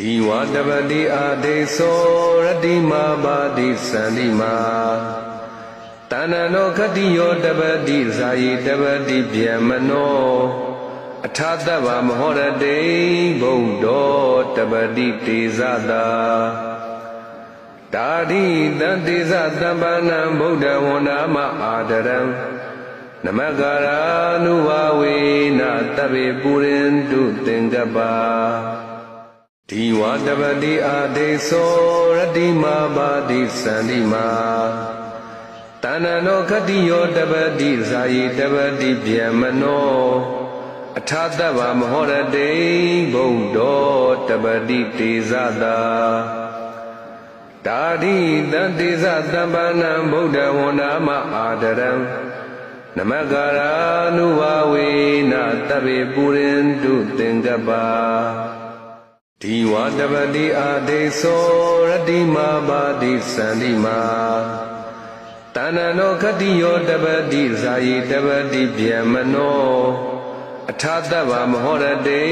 ဒီဝတပတိအာဒေသောရတိမာပါတိသန္တိမာတဏ္ဏနောခတိယောတပတိဇာယိတပတိဗျမနောအထာတဗ္ဗမဟောရတေဘုံတော်တပတိတေဇတာဒါတိတံတေဇတမ္ပနံဗုဒ္ဓဝန္ဒမအာဒရံနမကရာနုဝဝေနတဗ္ဗေပုရိန္တုသင်္ကပ္ပါဒီ ဝတပတိအာဒေသောရတိမာပါတိသန္တိမာတဏ္ဏနောခတိယောတပတိဇာယိတပတိဗျမနောအထာတဗ္ဗမဟောရတေဘုံတော်တပတိတေဇတာဒါတိတံတေဇတမ္ပနံဗုဒ္ဓဝန္ဒမအာဒရံနမကရာနုဝဝေနတဗ္ဗေပုရိန္တုသင်္ကပ္ပါ ဒီဝတပတိအာဒေသောရတိမာပါတိသန္တိမာတဏ္ဏနောခတိယောတပတိဇာယိတပတိဗျမနောအထာတဗ္ဗမဟောရတေ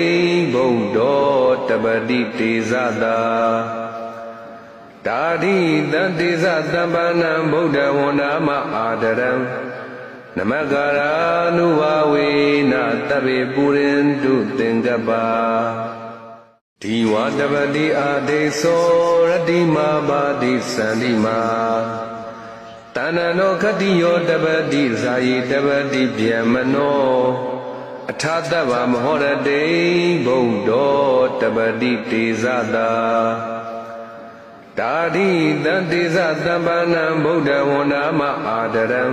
ဘုံတော်တပတိတေဇတာဒါတိတံတေဇတမ္ပနံဗုဒ္ဓဝန္ဒမအာဒရံနမကရာနုဝဝေနတဗ္ဗေပုရိန္တုသင်္ကပ္ပါ ဒီဝတပတိအာဒေသောရတိမာပါတိသန္တိမာတဏ္ဏနောခတိယောတပတိဇာယိတပတိဗျမနောအထာတဗ္ဗမဟောရတေဘုံတော်တပတိတေဇတာဒါတိတံတေဇတမ္ပနံဗုဒ္ဓဝန္ဒမအာဒရံ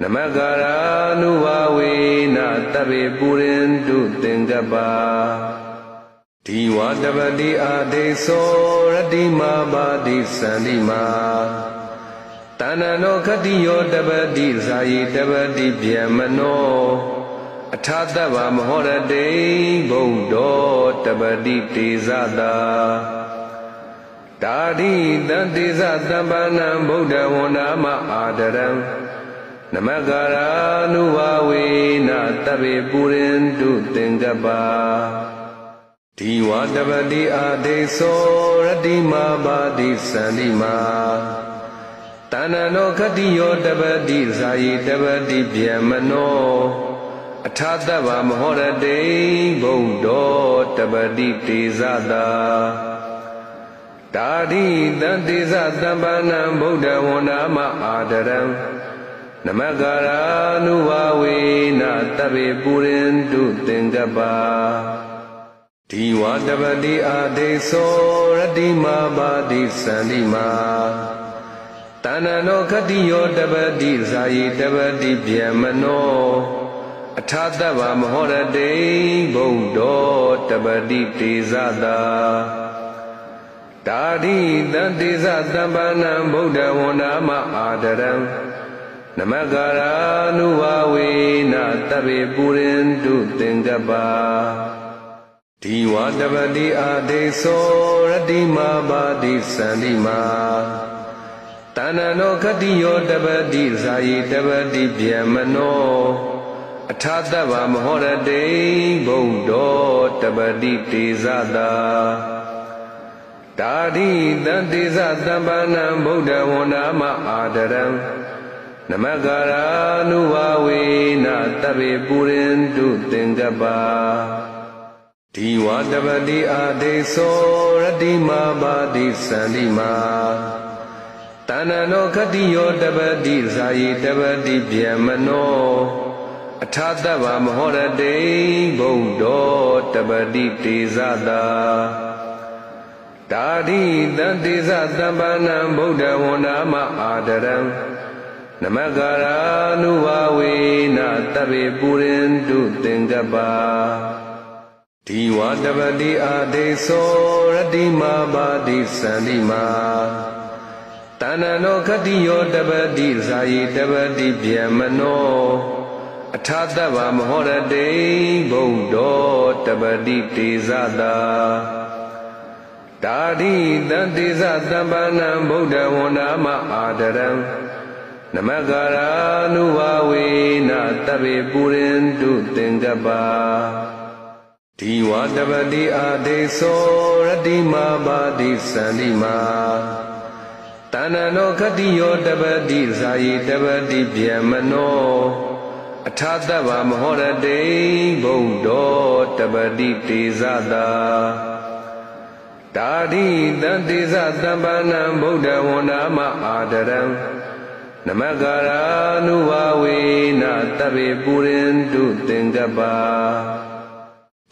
နမကရာနုဝဝေနတဗ္ဗေပုရိန္တုသင်္ကပ္ပါ ဒီဝတပတိအာဒေသောရတိမာပါတိသန္တိမာတဏ္ဏနောခတိယောတပတိဇာယိတပတိဗျမနောအထာတဗ္ဗမဟောရတေဘုံတော်တပတိတေဇတာဒါတိတံတေဇတမ္ပနံဗုဒ္ဓဝန္ဒမအာဒရံနမကရာနုဝဝေနတဗ္ဗေပုရိန္တုသင်္ကပ္ပါ ဒီဝတပတိအာဒေသောရတိမာပါတိသန္တိမာတဏ္ဏနောခတိယောတပတိဇာယိတပတိဗျမနောအထာတဗ္ဗမဟောရတေဘုံတော်တပတိတေဇတာဒါတိတံတေဇတမ္ပနံဗုဒ္ဓဝန္ဒမအာဒရံနမကရာနုဝဝေနတဗ္ဗေပုရိန္တုသင်္ကပ္ပါ ဒီဝတပတိအာဒေသောရတိမာပါတိသန္တိမာတဏ္ဏနောခတိယောတပတိဇာယိတပတိဗျမနောအထာတဗ္ဗမဟောရတေဘုံတော်တပတိတေဇတာဒါတိတံတေဇတမ္ပနံဗုဒ္ဓဝန္ဒမအာဒရံနမကရာနုဝဝေနတဗ္ဗေပုရိန္တုသင်္ကပ္ပါ ဒီဝတပတိအာဒေသောရတိမာပါတိသန္တိမာတဏ္ဏနောခတိယောတပတိဇာယိတပတိဗျမနောအထာတဗ္ဗမဟောရတေဘုံတော်တပတိတေဇတာဒါတိတံတေဇတမ္ပနံဗုဒ္ဓဝန္ဒမအာဒရံနမကရာနုဝဝေနတဗ္ဗေပုရိန္တုသင်္ကပ္ပါ ဒီဝတပတိအာဒေသောရတိမာပါတိသန္တိမာတဏ္ဏနောခတိယောတပတိဇာယိတပတိဗျမနောအထာတဗ္ဗမဟောရတေဘုံတော်တပတိတေဇတာဒါတိတံတေဇတမ္ပနံဗုဒ္ဓဝန္ဒမအာဒရံနမကရာနုဝဝေနတဗ္ဗေပုရိန္တုသင်္ကပ္ပါ ဒီဝတပတိအာဒေသောရတိမာပါတိသန္တိမာတဏ္ဏနောခတိယောတပတိဇာယိတပတိဗျမနောအထာတဗ္ဗမဟောရတေဘုံတော်တပတိတေဇတာဒါတိတံတေဇတမ္ပနံဗုဒ္ဓဝန္ဒမအာဒရံနမကရာနုဝဝေနတဗ္ဗေပုရိန္တုသင်္ကပ္ပါ ဒီဝတပတိအာဒေသောရတိမာပါတိသန္တိမာတဏ္ဏနောခတိယောတပတိဇာယိတပတိဗျမနောအထာတဗ္ဗမဟောရတေဘုဒ္ဓောတပတိတေဇတာတာဓိတံတေဇတံပါဏံဗုဒ္ဓဝန္ဒမအာဒရံနမဂရာနုဝဝေနတဗ္ဗေပုရိန္တုသင်္ကပ္ပါ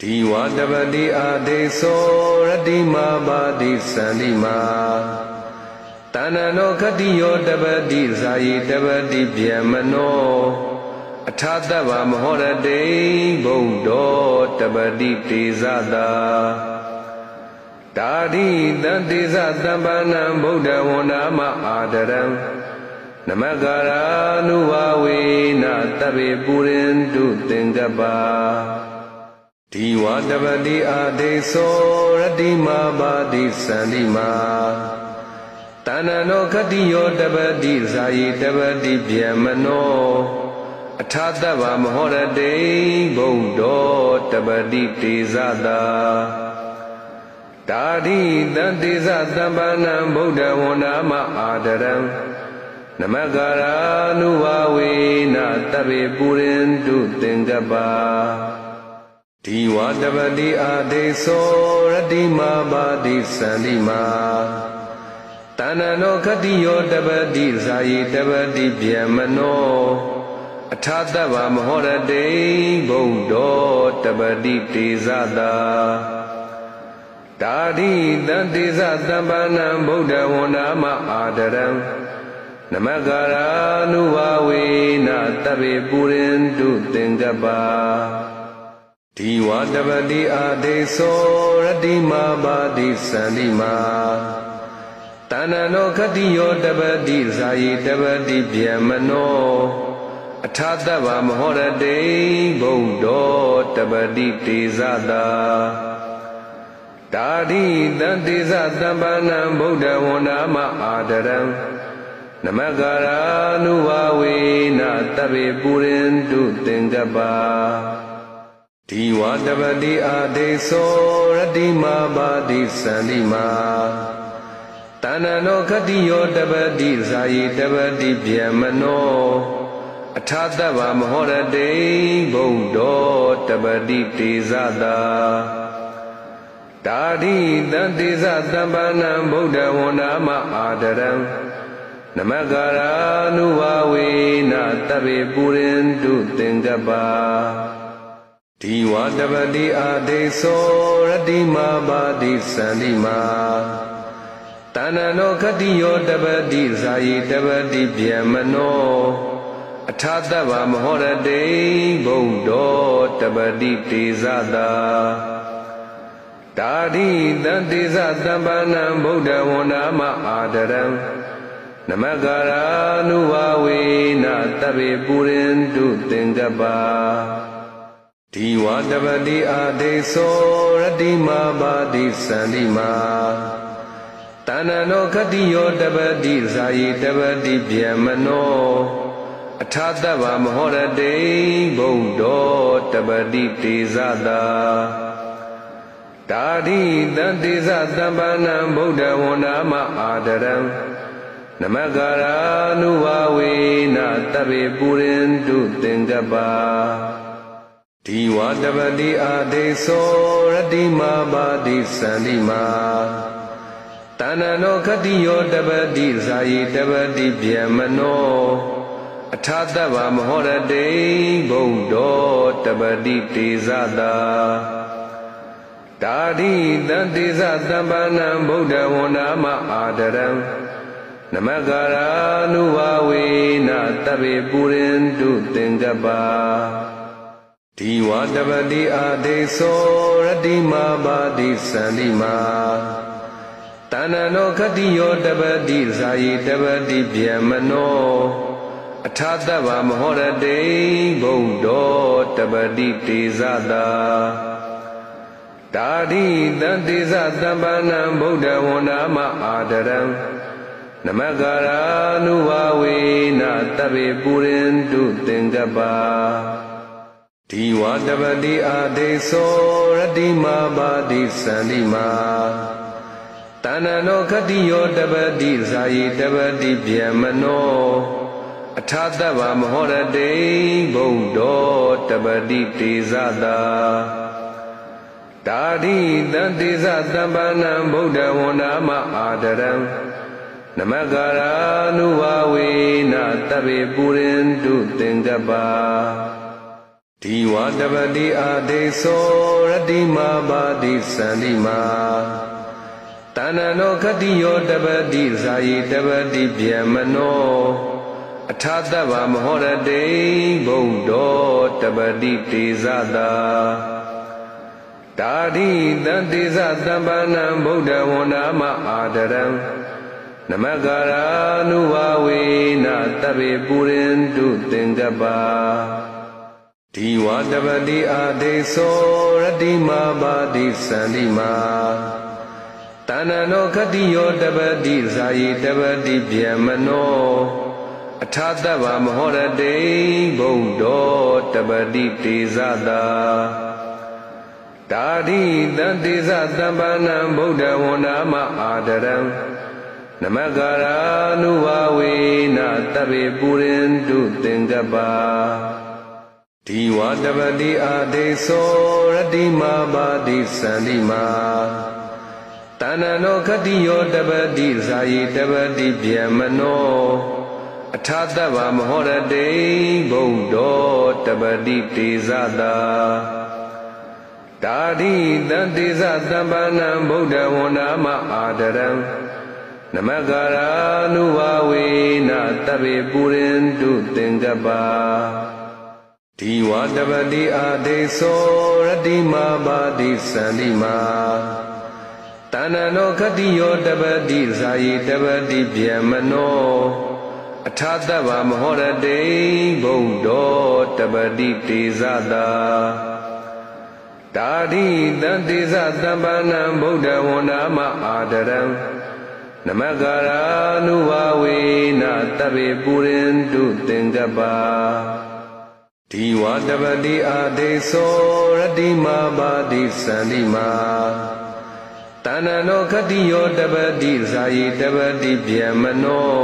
ဒီဝတပတိအာဒေသောရတိမာပါတိသန္တိမာတဏ္ဏနောခတိယောတပတိဇာယိတပတိဗျမနောအထာတဗ္ဗမဟောရတေဘုဒ္ဓောတပတိတေဇတာတာဓိတံတေဇတံပါဏံဗုဒ္ဓဝန္ဒမအာဒရံနမဂရာနုဝဝေနတဗ္ဗေပုရိန္တုသင်္ကပ္ပါ ဒီဝတပတိအာဒေသောရတိမာပါတိသန္တိမာတဏ္ဏနောခတိယောတပတိဇာယိတပတိဗျမနောအထာတဗ္ဗမဟောရတေဘုဒ္ဓောတပတိတေဇတာတာဓိတံတေဇတံပါဏံဗုဒ္ဓဝန္ဒမအာဒရံနမဂရာနုဝဝေနတဗ္ဗေပုရိန္တုသင်္ကပ္ပါ ဒီဝတပတိအာဒေသောရတိမာပါတိသန္တိမာတဏ္ဏနောခတိယောတပတိဇာယိတပတိဗျမနောအထာတဗ္ဗမဟောရတေဘုဒ္ဓောတပတိတေဇတာတာဓိတံတေဇတံပါဏံဗုဒ္ဓဝန္ဒမအာဒရံနမဂရာနုဝဝေနတဗ္ဗေပုရိန္တုသင်္ကပ္ပါ ဒီဝတပတိအာဒေသောရတိမာပါတိသန္တိမာတဏ္ဏနောခတိယောတပတိဇာယိတပတိဗျမနောအထာတဗ္ဗမဟောရတေဘုဒ္ဓောတပတိတေဇတာတာဓိတံတေဇတံပါဏံဗုဒ္ဓဝန္ဒမအာဒရံနမဂရာနုဝဝေနတဗ္ဗေပုရိန္တုသင်္ကပ္ပါ ဒီဝတပတိအာဒေသောရတိမာပါတိသန္တိမာတဏ္ဏနောခတိယောတပတိဇာယိတပတိဗျမနောအထာတဗ္ဗမဟောရတေဘုဒ္ဓောတပတိတေဇတာတာဓိတံတေဇတံပါဏံဗုဒ္ဓဝန္ဒမအာဒရံနမဂရာနုဝဝေနတဗ္ဗေပုရိန္တုသင်္ကပ္ပါ ဒီဝတပတိအာဒေသောရတိမာပါတိသန္တိမာတဏ္ဏနောခတိယောတပတိဇာယိတပတိဗျမနောအထာတဗ္ဗမဟောရတေဘုဒ္ဓောတပတိတေဇတာတာဓိတံတေဇတံပါဏံဗုဒ္ဓဝန္ဒမအာဒရံနမဂရာနုဝဝေနတဗ္ဗေပုရိန္တုသင်္ကပ္ပါ ဒီဝတပတိအာဒေသောရတိမာပါတိသန္တိမာတဏ္ဏနောခတိယောတပတိဇာယိတပတိဗျမနောအထာတဗ္ဗမဟောရတေဘုဒ္ဓောတပတိတေဇတာတာဓိတံတေဇတံပါဏံဗုဒ္ဓဝန္ဒမအာဒရံနမဂရာနုဝဝေနတဗ္ဗေပုရိန္တုသင်္ကပ္ပါ ဒီဝတပတိအာဒေသောရတိမာပါတိသန္တိမာတဏ္ဏနောခတိယောတပတိဇာယိတပတိဗျမနောအထာတဗ္ဗမဟောရတေဘုဒ္ဓောတပတိတေဇတာတာဓိတံတေဇတံပါဏံဗုဒ္ဓဝန္ဒမအာဒရံနမဂရာနုဝဝေနတဗ္ဗေပုရိန္တုသင်္ကပ္ပါ ဒီဝတပတိအာဒေသောရတိမာပါတိသန္တိမာတဏ္ဏနောခတိယောတပတိဇာယိတပတိဗျမနောအထာတဗ္ဗမဟောရတေဘုဒ္ဓောတပတိတေဇတာတာဓိတံတေဇတံပါဏံဗုဒ္ဓဝန္ဒမအာဒရံနမဂရာနုဝဝေနတဗ္ဗေပုရိန္တုသင်္ကပ္ပါ ဒီဝတပတိအာဒေသောရတိမာပါတိသန္တိမာတဏ္ဏနောခတိယောတပတိဇာယိတပတိဗျမနောအထာတဗ္ဗမဟောရတေဘုဒ္ဓောတပတိတေဇတာဒါဓိတံတေဇတံပါဏံဗုဒ္ဓဝန္နာမအာဒရံနမကာရာနုဝဝေနတဗ္ဗေပုရိန္တုသင်္ကပ္ပါ ဒီဝတပတိအာဒေသောရတိမာပါတိသန္တိမာတဏ္ဏနောခတိယောတပတိဇာယိတပတိဗျမနောအထာတဗ္ဗမဟောရတေဘုဒ္ဓောတပတိတေဇတာဒါဓိတံတေဇတံပါဏံဗုဒ္ဓဝန္နာမအာဒရံနမကာရာနုဝဝေနတဗ္ဗေပုရိန္တုသင်္ကပ္ပါ ဒီဝတပတိအာဒေသောရတိမာပါတိသန္တိမာတဏ္ဏနောခတိယောတပတိဇာယိတပတိဗျမနောအထာတဗ္ဗမဟောရတေဘုဒ္ဓောတပတိတေဇတာဒါဓိတံတေဇတံပါဏံဗုဒ္ဓဝန္နာမအာဒရံနမကာရာနုဝဝေနတဗ္ဗေပုရိန္တုသင်္ကပ္ပါ ဒီဝတပတိအာဒေသောရတိမာပါတိသန္တိမာတဏ္ဏနောခတိယောတပတိဇာယိတပတိဗျမနောအထာတဗ္ဗမဟောရတေဘုဒ္ဓောတပတိတေဇတာဒါဓိတံတေဇတံပါဏံဗုဒ္ဓဝန္နာမအာဒရံနမကာရာနုဝဝေနတဗ္ဗေပုရိန္တုသင်္ကပ္ပါ ဒီဝတပတိအာဒေသောရတိမာပါတိသန္တိမာတဏ္ဏနောခတိယောတပတိဇာယိတပတိဗျမနောအထာတဗ္ဗမဟောရတေဘုဒ္ဓောတပတိတေဇတာဒါဓိတံတေဇတံပါဏံဗုဒ္ဓဝန္နာမအာဒရံနမကာရာနုဝဝေနတဗ္ဗေပုရိန္တုသင်္ကပ္ပါ ဒီဝတပတိအာဒေသောရတိမာပါတိသန္တိမာတဏ္ဏနောခတိယောတပတိဇာယိတပတိဗျမနော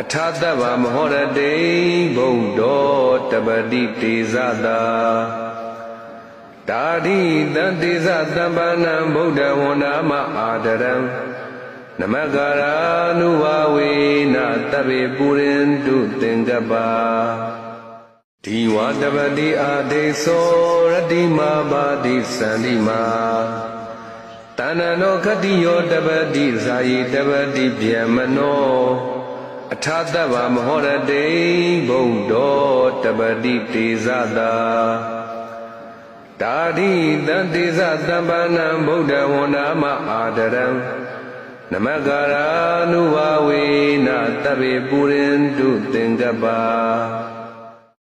အထာတဗ္ဗမဟောရတေဘုဒ္ဓောတပတိတေဇတာဒါဓိတံတေဇတံပါဏံဗုဒ္ဓဝန္နာမအာဒရံနမကာရာ ानु ဝဝေနတဗ္ဗေပုရိန္တုသင်္ကပ္ပါ ဒီဝတပတိအာဒေသောရတိမာပါတိသန္တိမာတဏ္ဏနောခတိယောတပတိဇာယိတပတိဗျမနောအထာတဗ္ဗမဟောရတေဘုဒ္ဓောတပတိတေဇတာဒါဓိတံတေဇတံပါဏံဗုဒ္ဓဝန္နာမအာဒရံနမကာရာနုဝဝေနတဗ္ဗေပုရိန္တုသင်္ကပ္ပါ